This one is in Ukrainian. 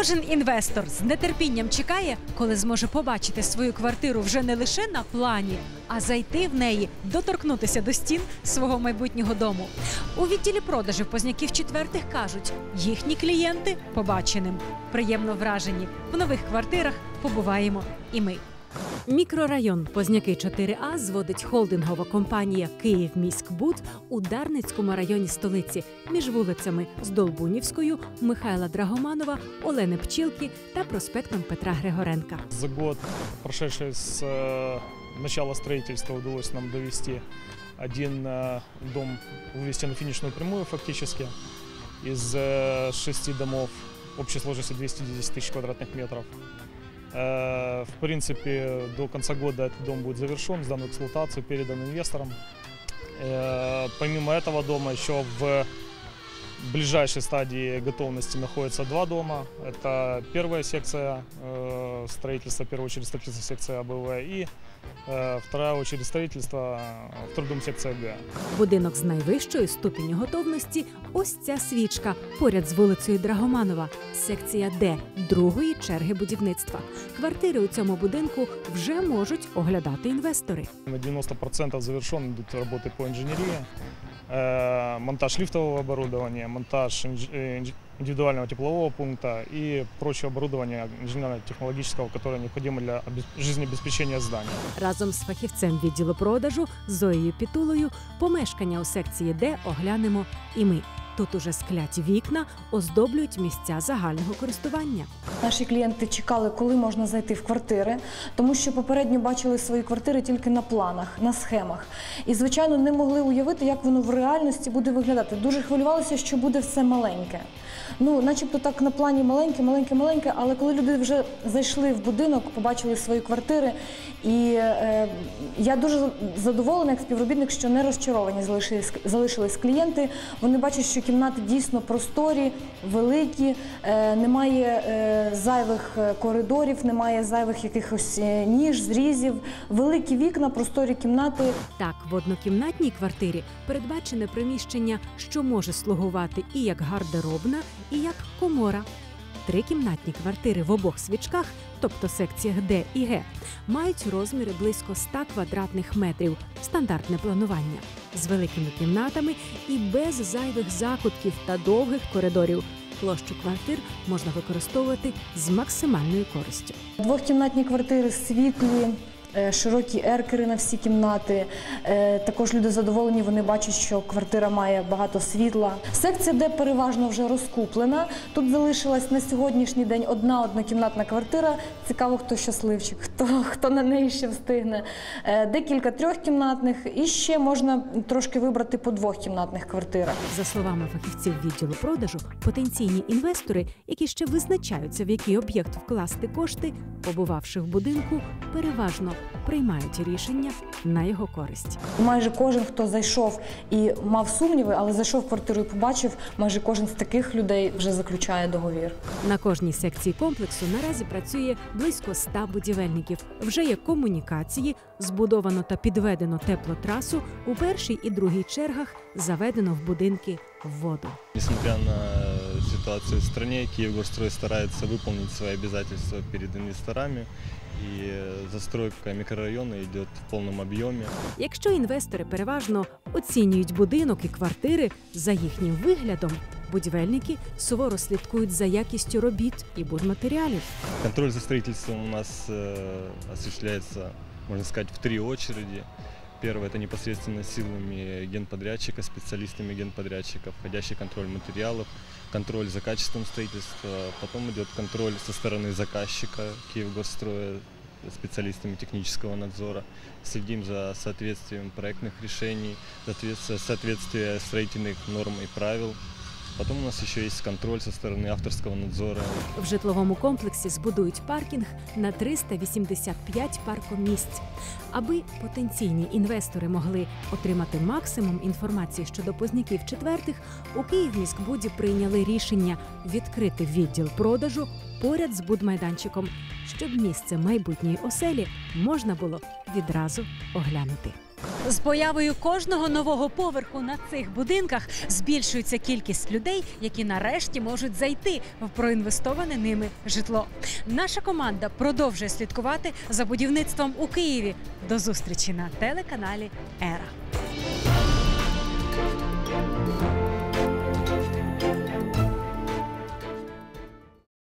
Кожен інвестор з нетерпінням чекає, коли зможе побачити свою квартиру вже не лише на плані, а зайти в неї, доторкнутися до стін свого майбутнього дому. У відділі продажів позняків четвертих кажуть, їхні клієнти побаченим приємно вражені. В нових квартирах побуваємо і ми. Мікрорайон Позняки 4А зводить холдингова компанія «Київміськбуд» у Дарницькому районі столиці між вулицями Здолбунівською, Михайла Драгоманова, Олени Пчілки та проспектом Петра Григоренка. За год, прошедший с э, начала строительства, удалось нам довести один э, дом, вывести на финишную прямую фактически. Из э, шести домов общей сложностью 210 тысяч квадратных метров. Э, В принципе, до конца года этот дом будет завершен, сдан в эксплуатацию, передан инвесторам. Э, Помимо этого дома еще в ближайшей стадии готовности находятся два дома. Это первая секция э, строительства, в первую очередь строительство секция АБВ и э, вторая очередь строительства, э, второй дом секция Г. Будинок з найвищою ступінню готовності ось ця свічка поряд з вулицею Драгоманова, секція Д другої черги будівництва. Квартири у цьому будинку вже можуть оглядати інвестори. На 90% завершен, идут работы по инженерии, э, монтаж лифтового оборудования, монтаж э, индивидуального теплового пункта и прочее оборудование инженерно-технологического, которое необходимо для обе- жизнеобеспечения здания. Разом з фахівцем відділу продажу Зоєю Пітулою помешкання у секції Д оглянемо і ми. Тут уже скляті вікна оздоблюють місця загального користування. Наші клієнти чекали, коли можна зайти в квартири, тому що попередньо бачили свої квартири тільки на планах, на схемах. І, звичайно, не могли уявити, як воно в реальності буде виглядати. Дуже хвилювалися, що буде все маленьке. Ну, начебто так на плані маленьке, маленьке, маленьке, але коли люди вже зайшли в будинок, побачили свої квартири, і е, я дуже задоволена як співробітник, що не розчаровані залишились, залишились клієнти. Вони бачать, що кімнати дійсно просторі, великі, е, немає е, зайвих е, коридорів, немає зайвих якихось ніж, зрізів, великі вікна, просторі кімнати. Так, в однокімнатній квартирі передбачене приміщення, що може слугувати і як гардеробна, і як комора. Трикімнатні квартири в обох свічках, тобто секціях Д і Г, мають розміри близько 100 квадратних метрів, стандартне планування, з великими кімнатами і без зайвих закутків та довгих коридорів. Площу квартир можна використовувати з максимальною користю. Двохкімнатні квартири світлі. Е, Широкі еркери на всі кімнати. Е, Також люди задоволені, вони бачать, що квартира має багато світла. Секція, де переважно вже розкуплена. Тут залишилась на сьогоднішній день одна однокімнатна квартира. Цікаво, хто щасливчик, хто, хто на неї ще встигне. Е, Декілька трьохкімнатних, і ще можна трошки вибрати по двохкімнатних квартирах. За словами фахівців відділу продажу, потенційні інвестори, які ще визначаються, в який об'єкт вкласти кошти, побувавши в будинку, переважно приймають рішення на його користь. Майже кожен, хто зайшов і мав сумніви, але зайшов в квартиру і побачив, майже кожен з таких людей вже заключає договір. На кожній секції комплексу наразі працює близько 100 будівельників. Вже є комунікації, збудовано та підведено теплотрасу. У першій і другій чергах заведено в будинки воду. Несмотря на ситуацию в стране, Киевгорстрой старается выполнить свои обязательства перед инвесторами, и э, застройка микрорайона идет в полном объеме. Якщо інвестори переважно оцінюють будинок і квартири за їхнім виглядом, будівельники суворо слідкують за якістю робіт і будматеріалів. Контроль за строительством у нас э, осуществляется, можно сказать, в три очереди. Первое – это непосредственно силами генподрядчика, специалистами генподрядчика, входящий контроль материалов, контроль за качеством строительства. Потом идет контроль со стороны заказчика Киевгорстроя, специалистами технического надзора. Следим за соответствием проектных решений, соответствие строительных норм и правил. Потом у нас еще есть контроль со стороны авторского надзора. В житловому комплексі збудують паркінг на 385 паркомісць. Аби потенційні інвестори могли отримати максимум інформації щодо позняків четвертих, у Київміськбуді прийняли рішення відкрити відділ продажу поряд з будмайданчиком, щоб місце майбутньої оселі можна було відразу оглянути. З появою кожного нового поверху на цих будинках збільшується кількість людей, які нарешті можуть зайти в проінвестоване ними житло. Наша команда продовжує слідкувати за будівництвом у Києві. До зустрічі на телеканалі Ера.